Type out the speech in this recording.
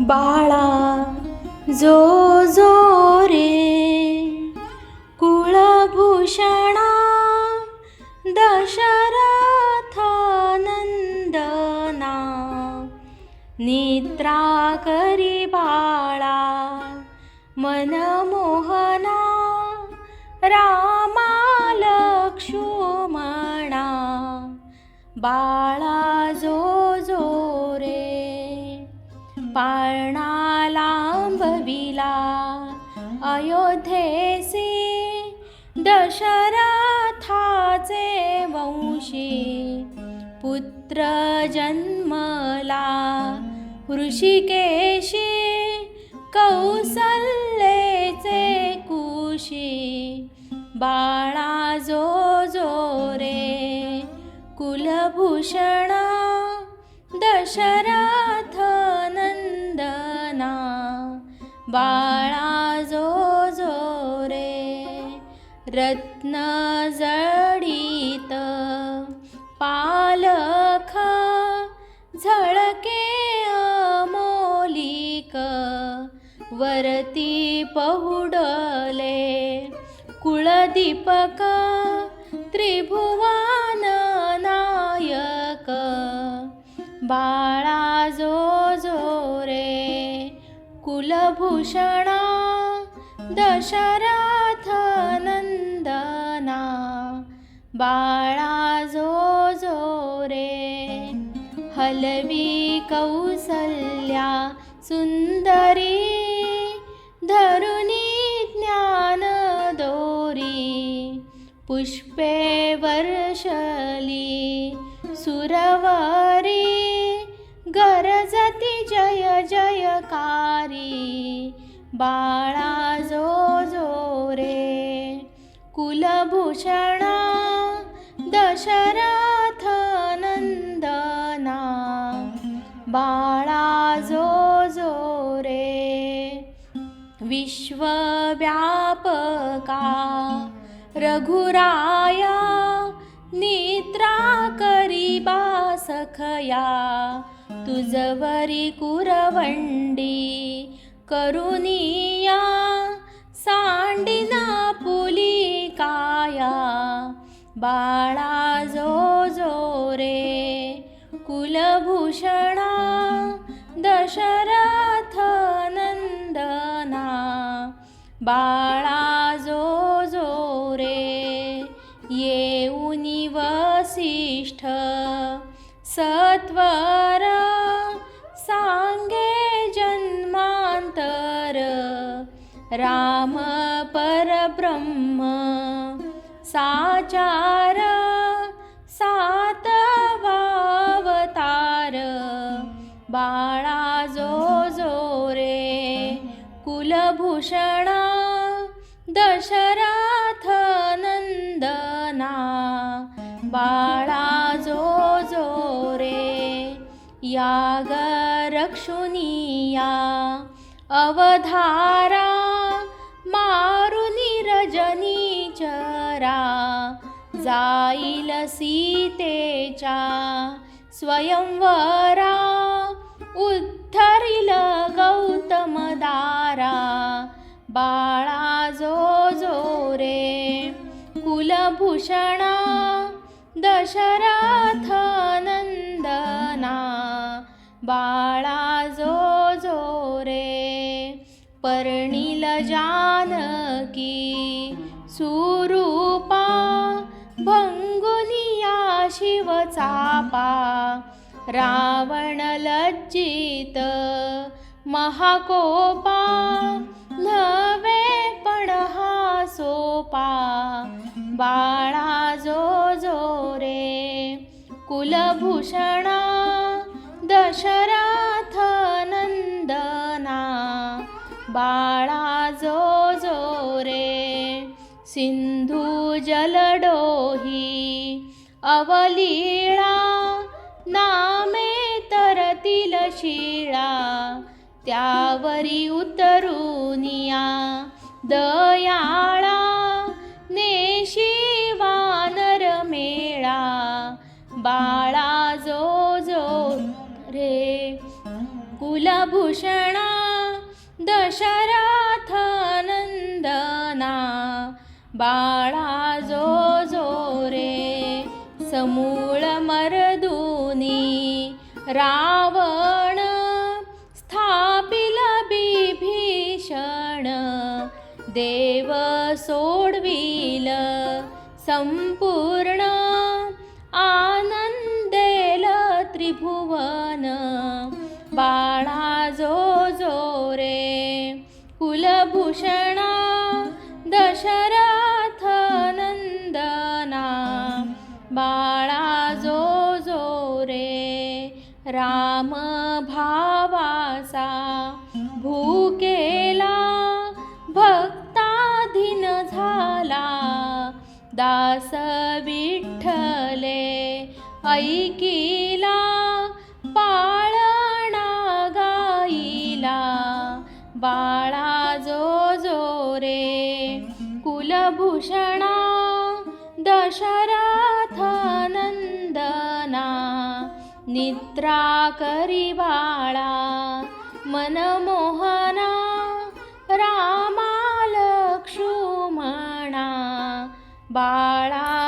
बाळा जो जो रे कुळभूषणा दशरथ निद्रा करी बाळा मनमोहना रामा लक्ष्मणा बाळा जो अयोध्येसी दशरथाचे वंशी पुत्र जन्मला ऋषिकेशी कौसल्येचे कुशी बाळा जो जो रे कुलभूषणा दशरथ नंदना बाळा रत्न जडित पालख झळके अमोलिक वरती पहुडले कुळदीपक त्रिभुवन नायक बाळा जो जो रे कुलभूषणा दशरा बाळा जो जो रे हलवी कौसल्या सुंदरी धरुणी ज्ञान दोरी पुष्पे वर्षली सुरवरी गरजती जय जयकारी बाळा जो जो रे कुलभूषणा दशरथ नंदना बाळा जो जो रे। विश्वव्यापका। रघुराया निद्रा करीबा सखया। तुझवरी कुरवंडी करुनिया सांडिना पुलिका। बाळा जो जो रे कुलभूषणा दशरथ नंदना बाळा जो जो रे येऊनी वसिष्ठ सत्वर सांगे जन्मांतर. राम परब्रह्म साचार सातवावतार बाळा जो जो रे कुलभूषणा दशरथ नंदना बाळा जो जो रे याग रक्षुनिया अवधारा मारुनी रजनीचरा जाईल सीतेच्या स्वयंवरा. उद्धरिल गौतमदारा बाळा जो जो रे. कुलभूषणा दशरथ नंदना बाळा जो जो रे. पर्णिल जानकी. सुरूपा भंगुनिया शिवचापा रावण लज्जित महाकोपा नवे पण हा सोपा बाळा जो जो रे कुलभूषणा दशरथ नंदना बाळा सिंधू जलडोही अवलीळा नामे तरतील शिळा त्यावरी उतरुनिया दयाळा नेशी वानर मेळा बाळा जो जो रे कुलभूषणा दशरथ बाळा जो जो रे समूळ मरदुनी रावण स्थापिल बिभीषण देव सोडविल संपूर्ण आनंदेल त्रिभुवन. बाळा जो जो रे कुलभूषण बाळा जो जो रे राम भावासा भूकेला भक्ताधीन झाला दास विठ्ठले ऐकिला पाळणा गाईला. बाळा जो जो रे कुलभूषणा दशरथ निद्रा करिबाळा मनमोहना रामा लक्ष्मणा बाळा